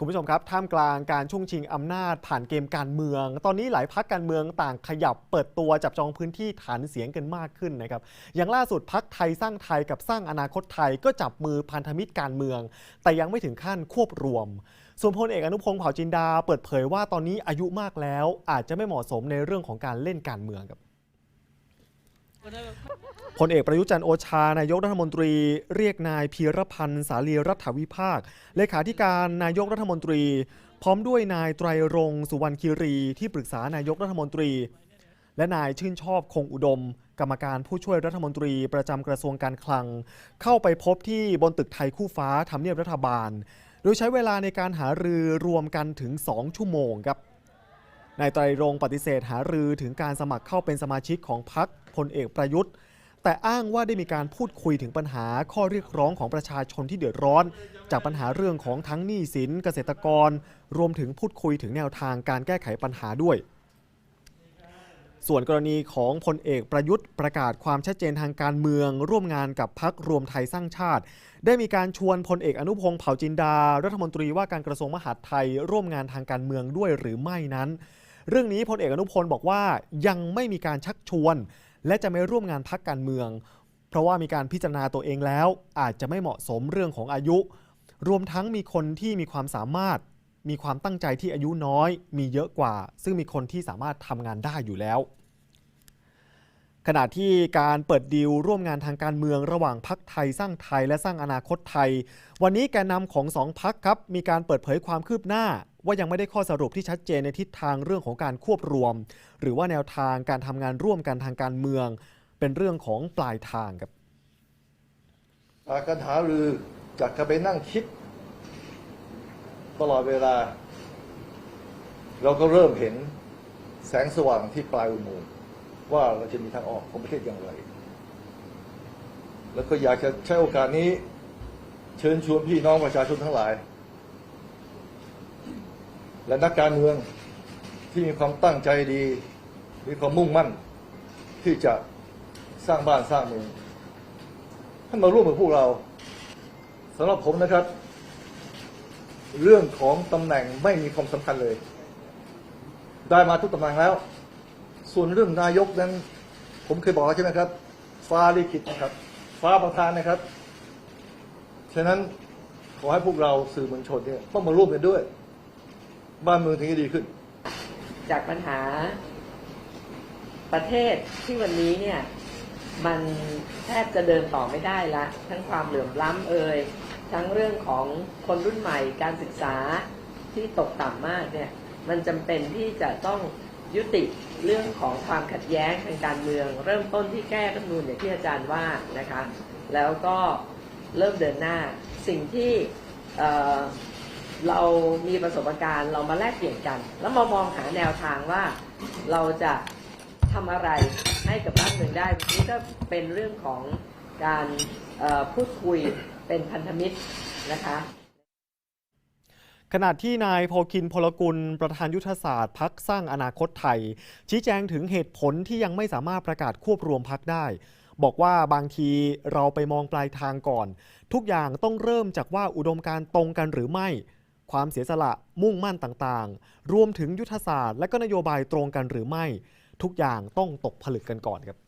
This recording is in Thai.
คุณผู้ชมครับ ท่ามกลางการช่วงชิงอำนาจผ่านเกมการเมือง ตอนนี้หลายพักการเมืองต่างขยับเปิดตัวจับจองพื้นที่ฐานเสียงกันมากขึ้นนะครับ อย่างล่าสุดพักไทยสร้างไทยกับสร้างอนาคตไทยก็จับมือพันธมิตรการเมือง แต่ยังไม่ถึงขั้นควบรวม ส่วนพลเอกอนุพงศ์เผ่าจินดา เปิดเผยว่าตอนนี้อายุมากแล้ว อาจจะไม่เหมาะสมในเรื่องของการเล่นการเมืองครับ พลเอกประยุจันโอชานายกรัฐมนตรีเรียกนายพีรพันธ์สาลีรัฐวิภาค เลขาธิการนายกรัฐมนตรี พร้อมด้วยนายไตรรงสุวรรณคีรีที่ปรึกษานายกรัฐมนตรี และนายชื่นชอบคงอุดม กรรมการผู้ช่วยรัฐมนตรีประจำกระทรวงการคลัง เข้าไปพบที่บนตึกไทยคู่ฟ้าทำเนียบรัฐบาล โดยใช้เวลาในการหารือรวมกันถึง 2 ชั่วโมงครับ นายไตรรงปฏิเสธหารือถึงการสมัครเข้าเป็นสมาชิกของพรรคพลเอกประยุทธ์ แต่อ้างว่าได้มีการพูดคุยถึงปัญหาข้อเรียกร้องของประชาชนที่เดือดร้อน จากปัญหาเรื่องของทั้งหนี้สินเกษตรกร รวมถึงพูดคุยถึงแนวทางการแก้ไขปัญหาด้วย ส่วนกรณีของพลเอกประยุทธ์ประกาศความชัดเจนทางการเมือง ร่วมงานกับพักรวมไทยสร้างชาติ ได้มีการชวนพลเอกอนุพงศ์เผ่าจินดา รัฐมนตรีว่าการกระทรวงมหาดไทย ร่วมงานทางการเมืองด้วยหรือไม่นั้น เรื่องนี้พลเอกอนุพลบอกว่ายังไม่มีการชักชวน และจะไม่ร่วมงานพักการเมือง เพราะว่ามีการพิจารณาตัวเองแล้ว อาจจะไม่เหมาะสมเรื่องของอายุ รวมทั้งมีคนที่มีความสามารถ มีความตั้งใจที่อายุน้อย มีเยอะกว่า ซึ่งมีคนที่สามารถทำงานได้อยู่แล้วขณะที่การเปิดดีลร่วมงานทางการเมืองระหว่างพักไทยสร้างไทยและสร้างอนาคตไทย วันนี้แกนนำของสองพักครับ มีการเปิดเผยความคืบหน้า ว่ายังไม่ได้ข้อสรุปที่ชัดเจนในทิศทางเรื่องของการควบรวม หรือว่าแนวทางการทำงานร่วมกันทางการเมือง เป็นเรื่องของปลายทางครับจากการหารือจากการไปนั่งคิด ตลอดเวลา เราก็เริ่มเห็นแสงสว่างที่ปลายอุโมงค์ว่าเราจะมีทางออกของประเทศอย่างไร แล้วก็อยากจะใช้โอกาสนี้ เชิญชวนพี่น้องประชาชนทั้งหลาย และนักการเมืองที่มีความตั้งใจดี มีความมุ่งมั่น ที่จะสร้างบ้านสร้างเมืองท่านมาร่วมกับพวกเราสำหรับผมนะครับ เรื่องของตำแหน่งไม่มีความสำคัญเลย ได้มาทุกตำแหน่งแล้ว ส่วนเรื่องนายกนั้น ผมเคยบอกแล้วใช่ไหมครับ ฟ้าลิขิตนะครับ ฟ้าประทานนะครับ ฉะนั้นขอให้พวกเราสื่อมวลชนเนี่ยต้องมาร่วมกันด้วย บ้านเมืองถึงจะดีขึ้น จากปัญหาประเทศที่วันนี้เนี่ย มันแทบจะเดินต่อไม่ได้ละ ทั้งความเหลื่อมล้ำเอ่ยทั้งเรื่องของคนรุ่นใหม่การศึกษาที่ตกต่ำมากเนี่ย มันจำเป็นที่จะต้องยุติเรื่องของความขัดแย้งทางการเมือง เริ่มต้นที่แก้รัฐธรรมนูญอย่างที่อาจารย์ว่านะคะ แล้วก็เริ่มเดินหน้าสิ่งที่ เรามีประสบการณ์เรามาแลกเปลี่ยนกัน แล้วมามองหาแนวทางว่าเราจะทำอะไรให้กับบ้านเมืองได้วันนี้ก็เป็นเรื่องของการพูดคุยเป็นพันธมิตรนะคะขณะที่นายโพคินพลกุล ประธานยุทธศาสตร์พักสร้างอนาคตไทย ชี้แจงถึงเหตุผลที่ยังไม่สามารถประกาศควบรวมพักได้ บอกว่าบางทีเราไปมองปลายทางก่อน ทุกอย่างต้องเริ่มจากว่าอุดมการตรงกันหรือไม่ ความเสียสละมุ่งมั่นต่างๆ รวมถึงยุทธศาสตร์ และก็นโยบายตรงกันหรือไม่ ทุกอย่างต้องตกผลึกกันก่อนครับ